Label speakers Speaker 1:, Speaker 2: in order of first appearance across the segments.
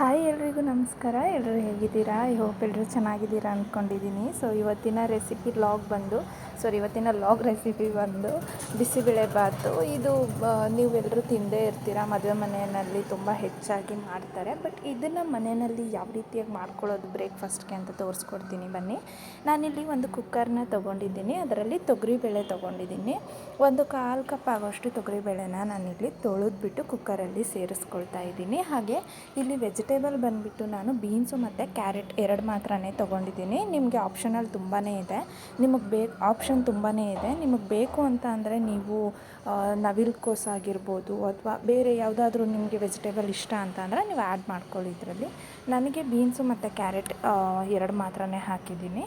Speaker 1: Hi ಎಲ್ರಿಗೂ ನಮಸ್ಕಾರ. ಎಲ್ಲರೂ ಹೇಗಿದ್ದೀರಾ? ಐ ಹೋಪ್ ಎಲ್ಲರೂ ಚೆನ್ನಾಗಿದ್ದೀರಾ ಅಂದ್ಕೊಂಡಿದ್ದೀನಿ ಸೊ, ಇವತ್ತಿನ ರೆಸಿಪಿ ಲಾಗ್ ಬಂದು ಸಾರಿ ಇವತ್ತಿನ ಲಾಗ್ ರೆಸಿಪಿ ಬಂದು ಬಿಸಿಬೇಳೆಬಾತು ಇದು ನೀವೆಲ್ಲರೂ ತಿಂದೇ ಇರ್ತೀರ. ಮದುವೆ ಮನೆಯಲ್ಲಿ ತುಂಬ ಹೆಚ್ಚಾಗಿ ಮಾಡ್ತಾರೆ. ಬಟ್ ಇದನ್ನು ಮನೆಯಲ್ಲಿ ಯಾವ ರೀತಿಯಾಗಿ ಮಾಡ್ಕೊಳ್ಳೋದು ಬ್ರೇಕ್ಫಾಸ್ಟ್ಗೆ ಅಂತ ತೋರಿಸ್ಕೊಡ್ತೀನಿ ಬನ್ನಿ. ನಾನಿಲ್ಲಿ ಒಂದು ಕುಕ್ಕರ್ನ ತೊಗೊಂಡಿದ್ದೀನಿ. ಅದರಲ್ಲಿ ತೊಗರಿಬೇಳೆ ತೊಗೊಂಡಿದ್ದೀನಿ. ಒಂದು ಕಾಲು ಕಪ್ ಆಗೋಷ್ಟು ತೊಗರಿಬೇಳೆನ ನಾನಿಲ್ಲಿ ತೊಳೆದ್ಬಿಟ್ಟು ಕುಕ್ಕರಲ್ಲಿ ಸೇರಿಸ್ಕೊಳ್ತಾ ಇದ್ದೀನಿ. ಹಾಗೆ ಇಲ್ಲಿ ವೆಜಿಟೇಬಲ್ ಬಂದುಬಿಟ್ಟು ನಾನು ಬೀನ್ಸು ಮತ್ತು ಕ್ಯಾರೆಟ್ ಎರಡು ಮಾತ್ರನೇ ತೊಗೊಂಡಿದ್ದೀನಿ. ನಿಮಗೆ ಆಪ್ಷನಲ್ ತುಂಬಾ ಇದೆ. ನಿಮಗೆ ಬೇಕು ಆಪ್ಷನ್ ತುಂಬಾ ಇದೆ. ನಿಮಗೆ ಬೇಕು ಅಂತ ಅಂದರೆ ನೀವು ನವಿಲ್ ಕೋಸ್ ಆಗಿರ್ಬೋದು ಅಥವಾ ಬೇರೆ ಯಾವುದಾದ್ರೂ ನಿಮಗೆ ವೆಜಿಟೇಬಲ್ ಇಷ್ಟ ಅಂತ ಅಂದರೆ ನೀವು ಆ್ಯಡ್ ಮಾಡ್ಕೊಳ್ಳಿ ಇದರಲ್ಲಿ. ನನಗೆ ಬೀನ್ಸು ಮತ್ತು ಕ್ಯಾರೆಟ್ ಎರಡು ಮಾತ್ರನೇ ಹಾಕಿದ್ದೀನಿ.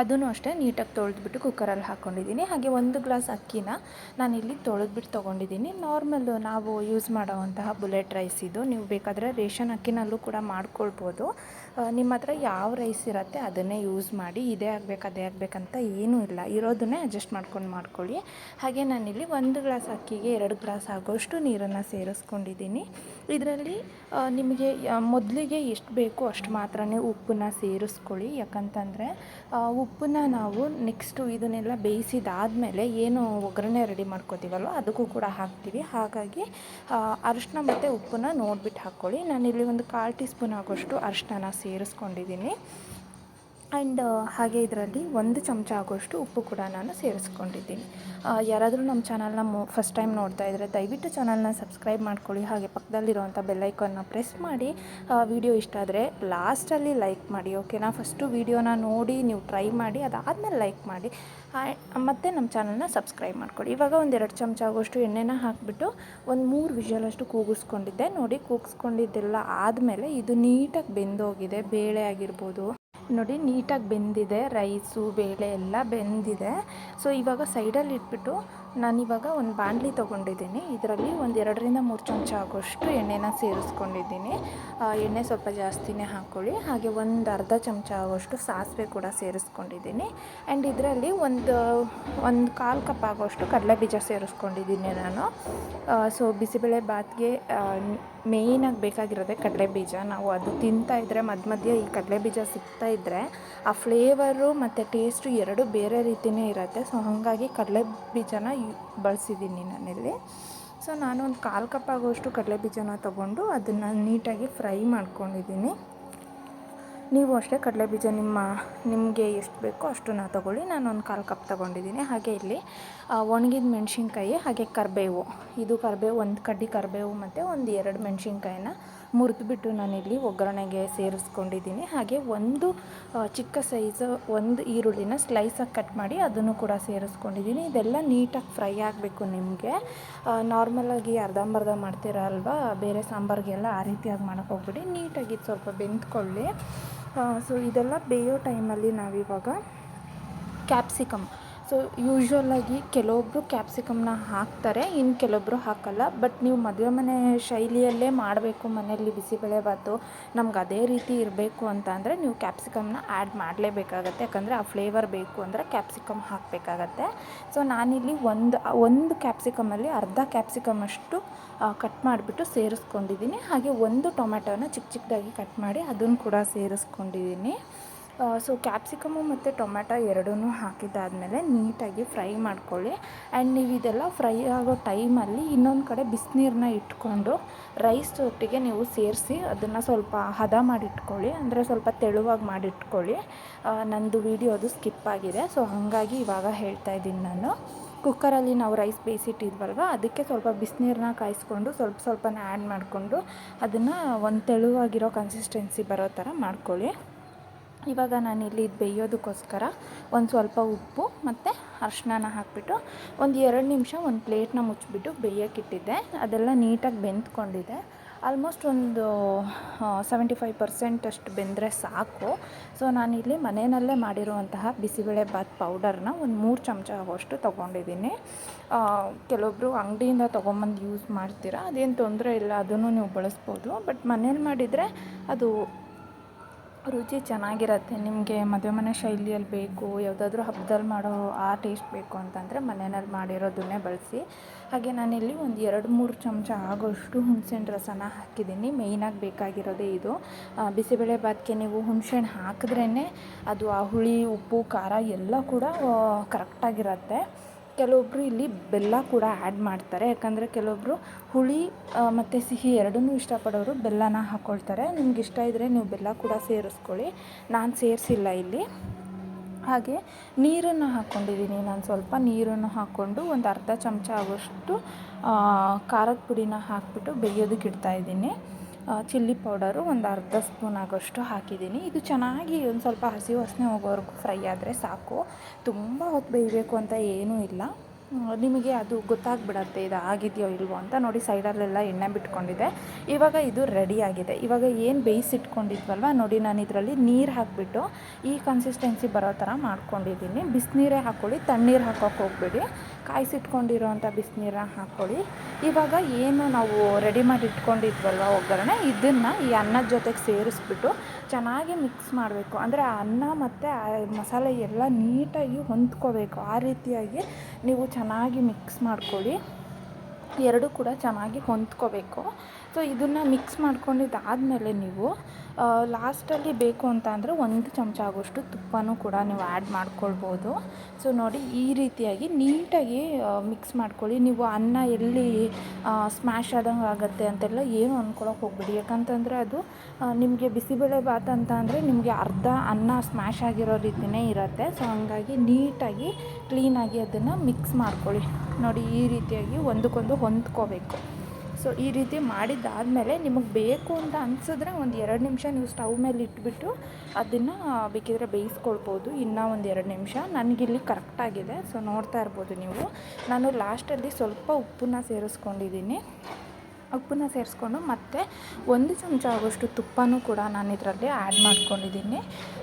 Speaker 1: ಅದನ್ನು ಅಷ್ಟೇ ನೀಟಾಗಿ ತೊಳೆದ್ಬಿಟ್ಟು ಕುಕ್ಕರಲ್ಲಿ ಹಾಕ್ಕೊಂಡಿದ್ದೀನಿ. ಹಾಗೆ ಒಂದು ಗ್ಲಾಸ್ ಅಕ್ಕಿನ ನಾನಿಲ್ಲಿ ತೊಳೆದ್ಬಿಟ್ಟು ತೊಗೊಂಡಿದ್ದೀನಿ. ನಾರ್ಮಲ್ ನಾವು ಯೂಸ್ ಮಾಡೋವಂತಹ ಬುಲೆಟ್ ರೈಸ್ ಇದು. ನೀವು ಬೇಕಾದರೆ ರೇಷನ್ ಅಕ್ಕಿನಲ್ಲೂ ಕೂಡ ಮಾಡ್ಕೊಳ್ಬೋದು. ನಿಮ್ಮ ಹತ್ರ ಯಾವ ರೈಸ್ ಇರುತ್ತೆ ಅದನ್ನೇ ಯೂಸ್ ಮಾಡಿ, ಇದೇ ಆಗಬೇಕು, ಅದೇ ಆಗಬೇಕಂತ ಏನೂ ಇಲ್ಲ. ಇರೋದನ್ನೇ ಅಡ್ಜಸ್ಟ್ ಮಾಡ್ಕೊಂಡು ಮಾಡ್ಕೊಳ್ಳಿ. ಹಾಗೆ ನಾನಿಲ್ಲಿ ಒಂದು ಗ್ಲಾಸ್ ಅಕ್ಕಿಗೆ ಎರಡು ಗ್ಲಾಸ್ ಆಗೋಷ್ಟು ನೀರನ್ನು ಸೇರಿಸ್ಕೊಂಡಿದ್ದೀನಿ. ಇದರಲ್ಲಿ ನಿಮಗೆ ಮೊದಲಿಗೆ ಎಷ್ಟು ಬೇಕೋ ಅಷ್ಟು ಮಾತ್ರ ಉಪ್ಪನ್ನ ಸೇರಿಸ್ಕೊಳ್ಳಿ. ಯಾಕಂತಂದರೆ ಉಪ್ಪನ್ನ ನಾವು ನೆಕ್ಸ್ಟು ಇದನ್ನೆಲ್ಲ ಬೇಯಿಸಿದಾದಮೇಲೆ ಏನು ಒಗ್ಗರಣೆ ರೆಡಿ ಮಾಡ್ಕೋತೀವಲ್ವ ಅದಕ್ಕೂ ಕೂಡ ಹಾಕ್ತೀವಿ. ಹಾಗಾಗಿ ಅರಿಶಿನ ಮತ್ತು ಉಪ್ಪನ್ನ ನೋಡ್ಬಿಟ್ಟು ಹಾಕ್ಕೊಳ್ಳಿ. ನಾನಿಲ್ಲಿ ಒಂದು ಕಾಲು ಟೀ ಸ್ಪೂನ್ ಆಗೋಷ್ಟು ಅರಿಶಿನ ಸೇರಿಸ್ಕೊಂಡಿದ್ದೀನಿ. ಆ್ಯಂಡ್ ಹಾಗೆ ಇದರಲ್ಲಿ ಒಂದು ಚಮಚ ಆಗೋಷ್ಟು ಉಪ್ಪು ಕೂಡ ನಾನು ಸೇರಿಸ್ಕೊಂಡಿದ್ದೀನಿ. ಯಾರಾದರೂ ನಮ್ಮ ಚಾನಲ್ನ ಮೊ ಫಸ್ಟ್ ಟೈಮ್ ನೋಡ್ತಾ ಇದ್ದರೆ ದಯವಿಟ್ಟು ಚಾನಲ್ನ ಸಬ್ಸ್ಕ್ರೈಬ್ ಮಾಡ್ಕೊಳ್ಳಿ. ಹಾಗೆ ಪಕ್ಕದಲ್ಲಿರುವಂಥ ಬೆಲ್ಲೈಕನ್ನ ಪ್ರೆಸ್ ಮಾಡಿ. ವಿಡಿಯೋ ಇಷ್ಟ ಆದರೆ ಲಾಸ್ಟಲ್ಲಿ ಲೈಕ್ ಮಾಡಿ ಓಕೆನಾ ಫಸ್ಟು ವೀಡಿಯೋನ ನೋಡಿ ನೀವು ಟ್ರೈ ಮಾಡಿ, ಅದಾದಮೇಲೆ ಲೈಕ್ ಮಾಡಿ. ಮತ್ತು ನಮ್ಮ ಚಾನಲ್ನ ಸಬ್ಸ್ಕ್ರೈಬ್ ಮಾಡ್ಕೊಳ್ಳಿ. ಇವಾಗ ಎರಡು ಚಮಚ ಆಗೋಷ್ಟು ಎಣ್ಣೆನ ಹಾಕಿಬಿಟ್ಟು ಒಂದು ಮೂರು ವಿಷಲಷ್ಟು ಕೂಗಿಸ್ಕೊಂಡಿದ್ದೆ. ನೋಡಿ, ಕೂಗಿಸ್ಕೊಂಡಿದ್ದೆಲ್ಲ ಆದಮೇಲೆ ಇದು ನೀಟಾಗಿ ಬೆಂದೋಗಿದೆ. ಬೇಳೆ ಆಗಿರ್ಬೋದು ನೋಡಿ ನೀಟಾಗಿ ಬೆಂದಿದೆ ರೈಸು ಬೇಳೆ ಎಲ್ಲ ಬೆಂದಿದೆ. ಸೊ ಇವಾಗ ಸೈಡಲ್ಲಿ ಇಟ್ಬಿಟ್ಟು ನಾನಿವಾಗ ಒಂದು ಬಾಣಲಿ ತೊಗೊಂಡಿದ್ದೀನಿ. ಇದರಲ್ಲಿ ಒಂದು ಎರಡರಿಂದ ಮೂರು ಚಮಚ ಆಗೋಷ್ಟು ಎಣ್ಣೆನ ಸೇರಿಸ್ಕೊಂಡಿದ್ದೀನಿ. ಎಣ್ಣೆ ಸ್ವಲ್ಪ ಜಾಸ್ತಿನೇ ಹಾಕ್ಕೊಳ್ಳಿ ಹಾಗೆ ಒಂದು ಅರ್ಧ ಚಮಚ ಆಗೋಷ್ಟು ಸಾಸಿವೆ ಕೂಡ ಸೇರಿಸ್ಕೊಂಡಿದ್ದೀನಿ. ಆ್ಯಂಡ್ ಇದರಲ್ಲಿ ಒಂದು ಒಂದು ಕಾಲು ಕಪ್ ಆಗೋಷ್ಟು ಕಡಲೆ ಬೀಜ ಸೇರಿಸ್ಕೊಂಡಿದ್ದೀನಿ ನಾನು. ಸೊ ಬಿಸಿಬೇಳೆ ಬಾತ್ಗೆ ಮೇಯ್ನಾಗಿ ಬೇಕಾಗಿರೋದೆ ಕಡಲೆ ಬೀಜ ನಾವು ಅದು ತಿಂತಾ ಇದ್ದರೆ ಮಧ್ಯ ಮಧ್ಯೆ ಈ ಕಡಲೆ ಬೀಜ ಸಿಗ್ತಾ ಇದ್ದರೆ ಆ ಫ್ಲೇವರು ಮತ್ತು ಟೇಸ್ಟು ಎರಡು ಬೇರೆ ರೀತಿಯೇ ಇರುತ್ತೆ. ಸೊ ಹಾಗಾಗಿ ಕಡಲೆ ಬೀಜನ ಬಳಸಿದ್ದೀನಿ ನಾನಿಲ್ಲಿ ಸೊ ನಾನು ಒಂದು ಕಾಲು ಕಪ್ ಆಗೋಷ್ಟು ಕಡಲೆ ಬೀಜನ ತೊಗೊಂಡು ಅದನ್ನು ನೀಟಾಗಿ ಫ್ರೈ ಮಾಡ್ಕೊಂಡಿದ್ದೀನಿ. ನೀವು ಅಷ್ಟೇ ಕಡಲೆಬೀಜ ನಿಮ್ಮ, ನಿಮಗೆ ಎಷ್ಟು ಬೇಕೋ ಅಷ್ಟನ್ನು ತೊಗೊಳ್ಳಿ. ನಾನು ಒಂದು ಕಾಲು ಕಪ್ ತೊಗೊಂಡಿದ್ದೀನಿ. ಹಾಗೆ ಇಲ್ಲಿ ಒಣಗಿದ ಮೆಣಸಿನ್ಕಾಯಿ ಹಾಗೆ ಕರಿಬೇವು. ಇದು ಕರಿಬೇವು, ಒಂದು ಕಡ್ಡಿ ಕರಿಬೇವು ಮತ್ತು ಒಂದು ಎರಡು ಮೆಣಸಿನ್ಕಾಯಿನ ಮುರಿದ್ಬಿಟ್ಟು ನಾನಿಲ್ಲಿ ಒಗ್ಗರಣೆಗೆ ಸೇರಿಸ್ಕೊಂಡಿದ್ದೀನಿ. ಹಾಗೆ ಒಂದು ಚಿಕ್ಕ ಸೈಜು ಒಂದು ಈರುಳ್ಳಿನ ಸ್ಲೈಸಾಗಿ ಕಟ್ ಮಾಡಿ ಅದನ್ನು ಕೂಡ ಸೇರಿಸ್ಕೊಂಡಿದ್ದೀನಿ. ಇದೆಲ್ಲ ನೀಟಾಗಿ ಫ್ರೈ ಆಗಬೇಕು ನಿಮಗೆ. ನಾರ್ಮಲಾಗಿ ಅರ್ಧಂಬರ್ಧ ಮಾಡ್ತೀರ ಅಲ್ವಾ? ಬೇರೆ ಸಾಂಬಾರಿಗೆಲ್ಲ ಆ ರೀತಿಯಾಗಿ ಮಾಡೋಕ್ಕೆ ಹೋಗ್ಬಿಡಿ. ನೀಟಾಗಿ ಸ್ವಲ್ಪ ಬೆಂದ್ಕೊಳ್ಳಿ. ಸೊ ಇದೆಲ್ಲ ಬೇಯೋ ಟೈಮಲ್ಲಿ ನಾವಿವಾಗ ಕ್ಯಾಪ್ಸಿಕಮ್ ಸೊ ಯೂಶ್ವಲ್ಲಾಗಿ ಕೆಲವೊಬ್ಬರು ಕ್ಯಾಪ್ಸಿಕಮ್ನ ಹಾಕ್ತಾರೆ ಇನ್ನು ಕೆಲವೊಬ್ಬರು ಹಾಕಲ್ಲ. ಬಟ್ ನೀವು ಮದುವೆ ಮನೆ ಶೈಲಿಯಲ್ಲೇ ಮಾಡಬೇಕು, ಮನೆಯಲ್ಲಿ ಬಿಸಿಬೇಳೆಭಾತು ನಮ್ಗೆ ಅದೇ ರೀತಿ ಇರಬೇಕು ಅಂತ ಅಂದರೆ ನೀವು ಕ್ಯಾಪ್ಸಿಕಮ್ನ ಆ್ಯಡ್ ಮಾಡಲೇಬೇಕಾಗತ್ತೆ. ಯಾಕಂದರೆ ಆ ಫ್ಲೇವರ್ ಬೇಕು ಅಂದರೆ ಕ್ಯಾಪ್ಸಿಕಮ್ ಹಾಕಬೇಕಾಗತ್ತೆ. ಸೊ ನಾನಿಲ್ಲಿ ಒಂದು ಒಂದು ಕ್ಯಾಪ್ಸಿಕಮಲ್ಲಿ ಅರ್ಧ ಕ್ಯಾಪ್ಸಿಕಮ್ ಅಷ್ಟು ಕಟ್ ಮಾಡಿಬಿಟ್ಟು ಸೇರಿಸ್ಕೊಂಡಿದ್ದೀನಿ. ಹಾಗೆ ಒಂದು ಟೊಮೆಟೊನ ಚಿಕ್ಕ ಚಿಕ್ಕದಾಗಿ ಕಟ್ ಮಾಡಿ ಅದನ್ನು ಕೂಡ ಸೇರಿಸ್ಕೊಂಡಿದ್ದೀನಿ. ಸೊ ಕ್ಯಾಪ್ಸಿಕಮು ಮತ್ತು ಟೊಮೆಟೊ ಎರಡೂ ಹಾಕಿದ್ದಾದಮೇಲೆ ನೀಟಾಗಿ ಫ್ರೈ ಮಾಡ್ಕೊಳ್ಳಿ. ಆ್ಯಂಡ್ ನೀವು ಇದೆಲ್ಲ ಫ್ರೈ ಆಗೋ ಟೈಮಲ್ಲಿ ಇನ್ನೊಂದು ಕಡೆ ಬಿಸಿನೀರನ್ನ ಇಟ್ಕೊಂಡು ರೈಸ್ ಒಟ್ಟಿಗೆ ನೀವು ಸೇರಿಸಿ ಅದನ್ನು ಸ್ವಲ್ಪ ಹದ ಮಾಡಿಟ್ಕೊಳ್ಳಿ. ಅಂದರೆ ಸ್ವಲ್ಪ ತೆಳುವಾಗಿ ಮಾಡಿಟ್ಕೊಳ್ಳಿ. ನಂದು ವಿಡಿಯೋ ಅದು ಸ್ಕಿಪ್ ಆಗಿದೆ. ಸೊ ಹಾಗಾಗಿ ಇವಾಗ ಹೇಳ್ತಾ ಇದ್ದೀನಿ ನಾನು. ಕುಕ್ಕರಲ್ಲಿ ನಾವು ರೈಸ್ ಬೇಯಿಸಿಟ್ಟಿದ್ವಲ್ವ? ಅದಕ್ಕೆ ಸ್ವಲ್ಪ ಬಿಸಿನೀರನ್ನ ಕಾಯಿಸ್ಕೊಂಡು ಸ್ವಲ್ಪ ಸ್ವಲ್ಪನೇ ಆ್ಯಡ್ ಮಾಡಿಕೊಂಡು ಅದನ್ನು ಒಂದು ತೆಳುವಾಗಿರೋ ಕನ್ಸಿಸ್ಟೆನ್ಸಿ ಬರೋ ಥರ ಮಾಡ್ಕೊಳ್ಳಿ. ಇವಾಗ ನಾನು ಇಲ್ಲಿ ಇದು ಬೇಯೋದಕ್ಕೋಸ್ಕರ ಒಂದು ಸ್ವಲ್ಪ ಉಪ್ಪು ಮತ್ತು ಅರ್ಶಿನ ಹಾಕಿಬಿಟ್ಟು ಒಂದು ಎರಡು ನಿಮಿಷ ಒಂದು ಪ್ಲೇಟ್ನ ಮುಚ್ಚಿಬಿಟ್ಟು ಬೇಯೋಕ್ಕಿಟ್ಟಿದ್ದೆ ಅದೆಲ್ಲ ನೀಟಾಗಿ ಬೆಂದ್ಕೊಂಡಿದೆ. ಆಲ್ಮೋಸ್ಟ್ ಒಂದು ಸೆವೆಂಟಿ ಫೈವ್ ಪರ್ಸೆಂಟ್ ಅಷ್ಟು ಬೆಂದರೆ ಸಾಕು. ಸೊ ನಾನಿಲ್ಲಿ ಮನೆಯಲ್ಲೇ ಮಾಡಿರುವಂತಹ ಬಿಸಿಬೇಳೆ ಬಾತ್ ಪೌಡರ್ನ ಒಂದು ಮೂರು ಚಮಚ ಅಷ್ಟು ತೊಗೊಂಡಿದ್ದೀನಿ. ಕೆಲವೊಬ್ಬರು ಅಂಗಡಿಯಿಂದ ತೊಗೊಂಬಂದು ಯೂಸ್ ಮಾಡ್ತೀರಾ? ಅದೇನು ತೊಂದರೆ ಇಲ್ಲ, ಅದನ್ನು ನೀವು ಬಳಸ್ಬೋದು. ಬಟ್ ಮನೇಲಿ ಮಾಡಿದರೆ ಅದು ರುಚಿ ಚೆನ್ನಾಗಿರತ್ತೆ, ನಿಮಗೆ ಮದುವೆ ಮನೆ ಶೈಲಿಯಲ್ಲಿ ಬೇಕು, ಯಾವುದಾದ್ರೂ ಹಬ್ದಲ್ಲಿ ಮಾಡೋ ಆ ಟೇಸ್ಟ್ ಬೇಕು ಅಂತಂದರೆ ಮನೆಯಲ್ಲಿ ಮಾಡಿರೋದನ್ನೇ ಬಳಸಿ. ಹಾಗೆ ನಾನಿಲ್ಲಿ ಒಂದು ಎರಡು ಮೂರು ಚಮಚ ಆಗೋಷ್ಟು ಹುಣ್ಸೆಹಣ್ಣು ರಸನ ಹಾಕಿದ್ದೀನಿ. ಮೇಯ್ನಾಗಿ ಬೇಕಾಗಿರೋದೇ ಇದು. ಬಿಸಿಬೇಳೆ ಭಾತ್ಗೆ ನೀವು ಹುಣ್ಸೆಹಣ್ಣು ಹಾಕಿದ್ರೇ ಅದು ಆ ಹುಳಿ, ಉಪ್ಪು, ಖಾರ ಎಲ್ಲ ಕೂಡ ಕರೆಕ್ಟಾಗಿರತ್ತೆ ಕೆಲವೊಬ್ಬರು ಇಲ್ಲಿ ಬೆಲ್ಲ ಕೂಡ ಆ್ಯಡ್ ಮಾಡ್ತಾರೆ. ಯಾಕಂದರೆ ಕೆಲವೊಬ್ಬರು ಹುಳಿ ಮತ್ತು ಸಿಹಿ ಎರಡನ್ನೂ ಇಷ್ಟಪಡೋರು ಬೆಲ್ಲನ ಹಾಕ್ಕೊಳ್ತಾರೆ ನಿಮ್ಗೆ ಇಷ್ಟ ಇದ್ದರೆ ನೀವು ಬೆಲ್ಲ ಕೂಡ ಸೇರಿಸ್ಕೊಳ್ಳಿ. ನಾನು ಸೇರಿಸಿಲ್ಲ ಇಲ್ಲಿ. ಹಾಗೆ ನೀರನ್ನು ಹಾಕ್ಕೊಂಡಿದ್ದೀನಿ ನಾನು ಸ್ವಲ್ಪ ನೀರನ್ನು ಹಾಕ್ಕೊಂಡು ಒಂದು ಅರ್ಧ ಚಮಚ ಆಗುವಷ್ಟು ಖಾರದ ಪುಡಿನ ಹಾಕ್ಬಿಟ್ಟು ಬೇಯೋದಕ್ಕೆ ಇಡ್ತಾಯಿದ್ದೀನಿ ಚಿಲ್ಲಿ ಪೌಡರು ಒಂದು ಅರ್ಧ ಸ್ಪೂನ್ ಆಗೋಷ್ಟು ಹಾಕಿದ್ದೀನಿ. ಇದು ಚೆನ್ನಾಗಿ ಒಂದು ಸ್ವಲ್ಪ ಹಸಿ ವಾಸನೆ ಹೋಗೋವರೆಗೂ ಫ್ರೈ ಆದರೆ ಸಾಕು. ತುಂಬ ಹೊತ್ತು ಬೇಯಬೇಕು ಅಂತ ಏನೂ ಇಲ್ಲ. ನಿಮಗೆ ಅದು ಗೊತ್ತಾಗ್ಬಿಡತ್ತೆ, ಇದು ಆಗಿದೆಯೋ ಇಲ್ವೋ ಅಂತ ನೋಡಿ ಸೈಡಲ್ಲೆಲ್ಲ ಎಣ್ಣೆ ಬಿಟ್ಕೊಂಡಿದೆ ಇವಾಗ ಇದು ರೆಡಿ ಆಗಿದೆ. ಇವಾಗ ಏನು ಬೇಯಿಸಿಟ್ಕೊಂಡಿದ್ವಲ್ವ ನೋಡಿ ನಾನು ಇದರಲ್ಲಿ ನೀರು ಹಾಕಿಬಿಟ್ಟು ಈ ಕನ್ಸಿಸ್ಟೆನ್ಸಿ ಬರೋ ಥರ ಮಾಡ್ಕೊಂಡಿದ್ದೀನಿ. ಬಿಸಿನೀರೇ ಹಾಕ್ಕೊಳ್ಳಿ ತಣ್ಣೀರು ಹಾಕೋಕೆ ಹೋಗ್ಬೇಡಿ. ಕಾಯಿಸಿಟ್ಕೊಂಡಿರೋಂಥ ಬಿಸಿನೀರ ಹಾಕ್ಕೊಳ್ಳಿ ಇವಾಗ ಏನು ನಾವು ರೆಡಿ ಮಾಡಿ ಇಟ್ಕೊಂಡಿದ್ವಲ್ವ ಒಗ್ಗರಣೆ? ಇದನ್ನು ಈ ಅನ್ನದ ಜೊತೆಗೆ ಸೇರಿಸ್ಬಿಟ್ಟು ಚೆನ್ನಾಗಿ ಮಿಕ್ಸ್ ಮಾಡಬೇಕು. ಅಂದರೆ ಆ ಅನ್ನ ಮತ್ತು ಆ ಮಸಾಲೆ ಎಲ್ಲ ನೀಟಾಗಿ ಹೊಂದ್ಕೋಬೇಕು. ಆ ರೀತಿಯಾಗಿ ನೀವು ಚೆನ್ನಾಗಿ ಮಿಕ್ಸ್ ಮಾಡ್ಕೊಳ್ಳಿ. ಎರಡೂ ಕೂಡ ಚೆನ್ನಾಗಿ ಹೊಂದ್ಕೋಬೇಕು. ಸೊ ಇದನ್ನು ಮಿಕ್ಸ್ ಮಾಡ್ಕೊಂಡಿದ್ದಾದಮೇಲೆ ನೀವು ಲಾಸ್ಟಲ್ಲಿ ಬೇಕು ಅಂತ ಅಂದರೆ ಒಂದು ಚಮಚ ಆಗೋಷ್ಟು ತುಪ್ಪನೂ ಕೂಡ ನೀವು ಆ್ಯಡ್ ಮಾಡ್ಕೊಳ್ಬೋದು. ಸೊ ನೋಡಿ ಈ ರೀತಿಯಾಗಿ ನೀಟಾಗಿ ಮಿಕ್ಸ್ ಮಾಡ್ಕೊಳ್ಳಿ. ನೀವು ಅನ್ನ ಎಲ್ಲಿ ಸ್ಮ್ಯಾಶ್ ಆದಂಗೆ ಆಗುತ್ತೆ ಅಂತೆಲ್ಲ ಏನು ಅಂದ್ಕೊಳಕ್ಕೆ ಹೋಗ್ಬಿಡಿ. ಯಾಕಂತಂದರೆ ಅದು ನಿಮಗೆ ಬಿಸಿಬೇಳೆ ಭಾತ್ ಅಂತ ಅಂದರೆ ನಿಮಗೆ ಅರ್ಧ ಅನ್ನ ಸ್ಮ್ಯಾಶ್ ಆಗಿರೋ ರೀತಿಯೇ ಇರುತ್ತೆ. ಸೊ ಹಂಗಾಗಿ ನೀಟಾಗಿ ಕ್ಲೀನಾಗಿ ಅದನ್ನು ಮಿಕ್ಸ್ ಮಾಡ್ಕೊಳ್ಳಿ. ನೋಡಿ ಈ ರೀತಿಯಾಗಿ ಒಂದಕ್ಕೊಂದು ಹೊಂದ್ಕೋಬೇಕು. ಸೊ ಈ ರೀತಿ ಮಾಡಿದ್ದಾದಮೇಲೆ ನಿಮಗೆ ಬೇಕು ಅಂತ ಅನಿಸಿದ್ರೆ ಒಂದು ಎರಡು ನಿಮಿಷ ನೀವು ಸ್ಟವ್ ಮೇಲೆ ಇಟ್ಬಿಟ್ಟು ಅದನ್ನು ಬೇಕಿದ್ರೆ ಬೇಯಿಸ್ಕೊಳ್ಬೋದು. ಇನ್ನೂ ಒಂದು ಎರಡು ನಿಮಿಷ. ನನಗಿಲ್ಲಿ ಕರೆಕ್ಟಾಗಿದೆ ಸೊ ನೋಡ್ತಾ ಇರ್ಬೋದು ನೀವು. ನಾನು ಲಾಸ್ಟಲ್ಲಿ ಸ್ವಲ್ಪ ಉಪ್ಪನ್ನ ಸೇರಿಸ್ಕೊಂಡಿದ್ದೀನಿ. ಉಪ್ಪನ್ನ ಸೇರಿಸ್ಕೊಂಡು ಮತ್ತು ಒಂದು ಚಮಚ ಆಗೋಷ್ಟು ತುಪ್ಪನೂ ಕೂಡ ನಾನು ಇದರಲ್ಲಿ ಆ್ಯಡ್ ಮಾಡ್ಕೊಂಡಿದ್ದೀನಿ.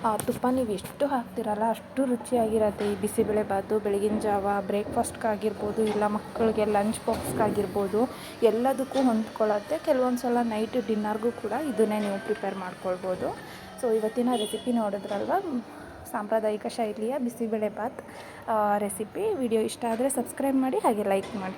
Speaker 1: ಆ ತುಪ್ಪ ನೀವು ಎಷ್ಟು ಹಾಕ್ತಿರಲ್ಲ ಅಷ್ಟು ರುಚಿಯಾಗಿರುತ್ತೆ. ಈ ಬಿಸಿಬೇಳೆ ಬಾತು ಬೆಳಗಿನ ಜಾವ, ಬ್ರೇಕ್ಫಾಸ್ಟ್ಗಾಗಿರ್ಬೋದು, ಇಲ್ಲ ಮಕ್ಕಳಿಗೆ ಲಂಚ್ ಬಾಕ್ಸ್ಗಾಗಿರ್ಬೋದು ಎಲ್ಲದಕ್ಕೂ ಹೊಂದ್ಕೊಳ್ಳುತ್ತೆ ಕೆಲವೊಂದು ಸಲ ನೈಟ್ ಡಿನ್ನರ್ಗೂ ಕೂಡ ಇದನ್ನೇ ನೀವು ಪ್ರಿಪೇರ್ ಮಾಡ್ಕೊಳ್ಬೋದು. ಸೊ ಇವತ್ತಿನ ರೆಸಿಪಿ ನೋಡಿದ್ರಲ್ವ? ಸಾಂಪ್ರದಾಯಿಕ ಶೈಲಿಯ ಬಿಸಿಬೇಳೆ ಬಾತ್ ರೆಸಿಪಿ ವಿಡಿಯೋ ಇಷ್ಟ ಆದರೆ ಸಬ್ಸ್ಕ್ರೈಬ್ ಮಾಡಿ, ಹಾಗೆ ಲೈಕ್ ಮಾಡಿ.